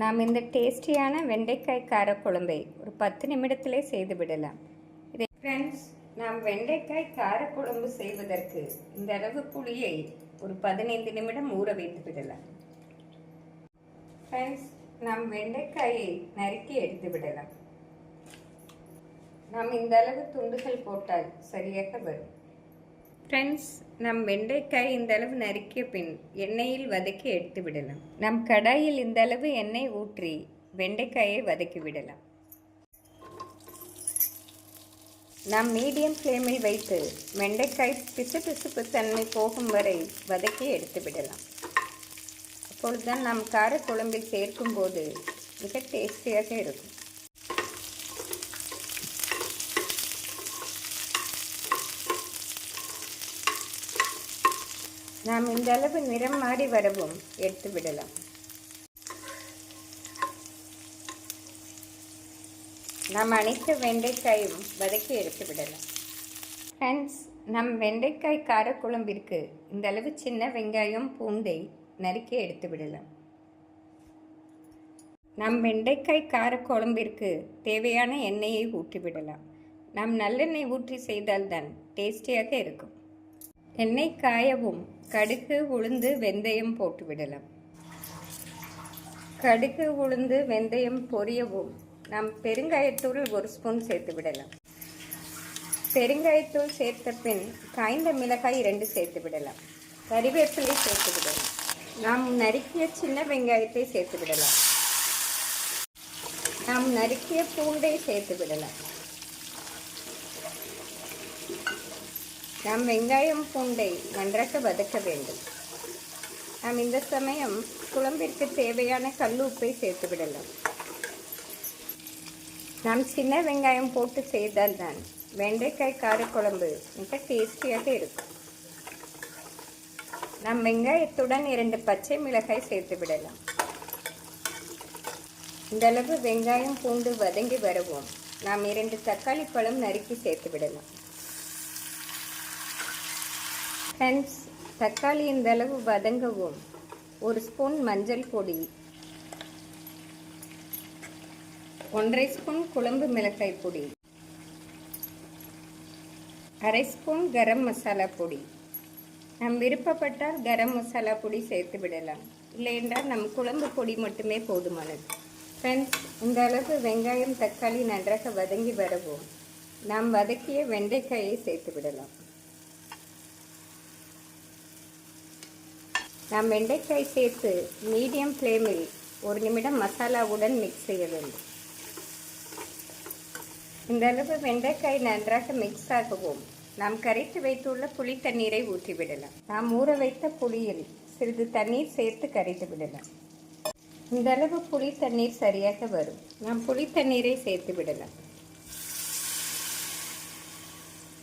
நாம் இந்த டேஸ்டியான வெண்டைக்காய் காரக்குழம்பை ஒரு பத்து நிமிடத்திலே செய்து விடலாம். இதை ஃப்ரெண்ட்ஸ் நாம் வெண்டைக்காய் காரக்குழம்பு செய்வதற்கு இந்த அளவு புளியை ஒரு பதினைந்து நிமிடம் ஊற வைத்து விடலாம். ஃப்ரெண்ட்ஸ் நாம் வெண்டைக்காயை நறுக்கி எடுத்து விடலாம். நாம் இந்த அளவு துண்டுகள் போட்டால் சரியாக வரும். ஃப்ரெண்ட்ஸ் நம் வெண்டைக்காய் இந்த அளவு நறுக்கிய பின் எண்ணெயில் வதக்கி எடுத்து விடலாம். நம் கடாயில் இந்த அளவு எண்ணெய் ஊற்றி வெண்டைக்காயை வதக்கி விடலாம். நாம் மீடியம் ஃப்ளேமில் வைத்து வெண்டைக்காய் பிசு பிசுப்பு தன்மை போகும் வரை வதக்கி எடுத்து விடலாம். அப்பொழுதுதான் நாம் காரக்குழம்பில் சேர்க்கும்போது மிக டேஸ்டியாக இருக்கும். நாம் இந்த அளவு நிறம் மாறி வரவும் எடுத்து விடலாம். நாம் அனைத்து வெண்டைக்காயும் வதக்கி எடுத்து விடலாம். ஃப்ரெண்ட்ஸ் நம் வெண்டைக்காய் காரக்குழம்பிற்கு இந்த அளவு சின்ன வெங்காயம் பூண்டை நறுக்கி எடுத்து விடலாம். நம் வெண்டைக்காய் காரக்குழம்பிற்கு தேவையான எண்ணெயை ஊற்றி விடலாம். நாம் நல்லெண்ணெய் ஊற்றி செய்தால்தான் டேஸ்டியாக இருக்கும். எண்ணெய் காயவும் கடுகு உளுந்து வெந்தயம் போட்டு விடலாம். கடுகு உளுந்து வெந்தயம் பொரியவும் நாம் பெருங்காயத்தூள் ஒரு ஸ்பூன் சேர்த்து விடலாம். பெருங்காயத்தூள் சேர்த்த பின் காய்ந்த மிளகாய் இரண்டு சேர்த்து விடலாம். கறிவேப்பிலை சேர்த்து விடலாம். நாம் நறுக்கிய சின்ன வெங்காயத்தை சேர்த்து விடலாம். நாம் நறுக்கிய பூண்டை சேர்த்து விடலாம். நாம் வெங்காயம் பூண்டை நன்றாக வதக்க வேண்டும். நாம் இந்த சமயம் குழம்பிற்கு தேவையான கல் உப்பை சேர்த்து விடலாம். நாம் சின்ன வெங்காயம் போட்டு செய்தால் தான் வெண்டைக்காய் காரக்குழம்பு மிக டேஸ்டியாக இருக்கும். நாம் வெங்காயத்துடன் இரண்டு பச்சை மிளகாய் சேர்த்து விடலாம். இந்த அளவு வெங்காயம் பூண்டு வதங்கி வருவோம். நாம் இரண்டு தக்காளி பழம் நறுக்கி சேர்த்து விடலாம். ஃப்ரெண்ட்ஸ் தக்காளி இந்த அளவு வதங்கவும். ஒரு ஸ்பூன் மஞ்சள் பொடி. ஒன்றரை ஸ்பூன் குழம்பு மிளகாய் பொடி. அரை ஸ்பூன் கரம் மசாலா பொடி. நம் விருப்பப்பட்டால் கரம் மசாலா பொடி சேர்த்து விடலாம். இல்லை என்றால் நம் குழம்பு பொடி மட்டுமே போதுமானது. ஃப்ரெண்ட்ஸ் இந்த அளவு வெங்காயம் தக்காளி நன்றாக வதங்கி வரவும். நாம் வதக்கிய வெண்டைக்காயை சேர்த்து விடலாம். நாம் வெண்டைக்காய் சேர்த்து மீடியம் ஃப்ளேமில் ஒரு நிமிடம் மசாலாவுடன் மிக்ஸ் செய்ய வேண்டும். இந்த அளவு வெண்டைக்காய் நன்றாக மிக்ஸ் ஆகவும். நாம் கரைத்து வைத்துள்ள புளி தண்ணீரை ஊற்றிவிடலாம். நாம் ஊற வைத்த புளியில் சிறிது தண்ணீர் சேர்த்து கரைத்து விடலாம். இந்த அளவு புளி தண்ணீர் சரியாக வரும். நாம் புளி தண்ணீரை சேர்த்து விடலாம்.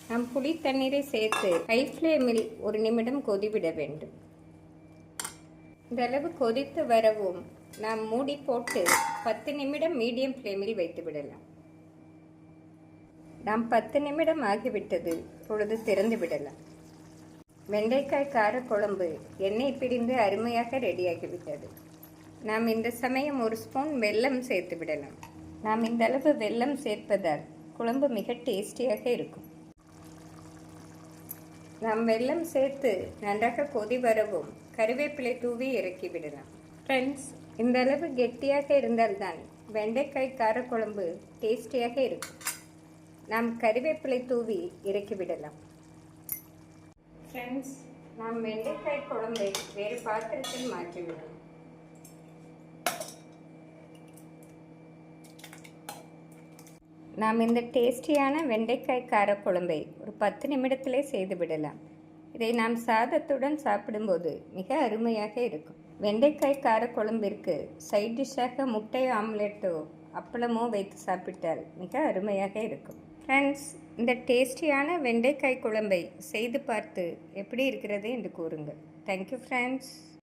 நாம் புளி தண்ணீரை சேர்த்து ஹை ஃப்ளேமில் ஒரு நிமிடம் கொதிவிட வேண்டும். இந்தளவு கொதித்து வரவும் நாம் மூடி போட்டு பத்து நிமிடம் மீடியம் ஃப்ளேமில் வைத்து விடலாம். நாம் பத்து நிமிடம் ஆகிவிட்டது பொழுது திறந்து விடலாம். வெண்டைக்காய் காரக்குழம்பு எண்ணெய் பிரிந்து அருமையாக ரெடியாகிவிட்டது. நாம் இந்த சமயம் ஒரு ஸ்பூன் வெல்லம் சேர்த்து விடலாம். நாம் இந்த அளவு வெல்லம் சேர்ப்பதால் குழம்பு மிக டேஸ்டியாக இருக்கும். நாம் வெல்லம் சேர்த்து நன்றாக கொதி வரவும் கருவேப்பிலை தூவி இறக்கி விடலாம். ஃப்ரெண்ட்ஸ் இந்த அளவு கெட்டியாக இருந்தால்தான் வெண்டைக்காய் காரக்குழம்பு டேஸ்டியாக இருக்கும். நாம் கறிவேப்பிலை தூவி இறக்கி விடலாம். ஃப்ரெண்ட்ஸ் நாம் வெண்டைக்காய் குழம்பை வேறு பாத்திரத்தில் மாற்றிவிடலாம் நாம் இந்த டேஸ்டியான வெண்டைக்காய் காரக்குழம்பை ஒரு பத்து நிமிடத்திலே செய்து விடலாம். இதை நாம் சாதத்துடன் சாப்பிடும்போது மிக அருமையாக இருக்கும். வெண்டைக்காய் காரக்குழம்பிற்கு சைட் டிஷ்ஷாக முட்டை ஆம்லெட்டோ அப்பளமோ வைத்து சாப்பிட்டால் மிக அருமையாக இருக்கும். ஃப்ரெண்ட்ஸ் இந்த டேஸ்டியான வெண்டைக்காய் குழம்பை செய்து பார்த்து எப்படி இருக்கிறது என்று கூறுங்கள். Thank you friends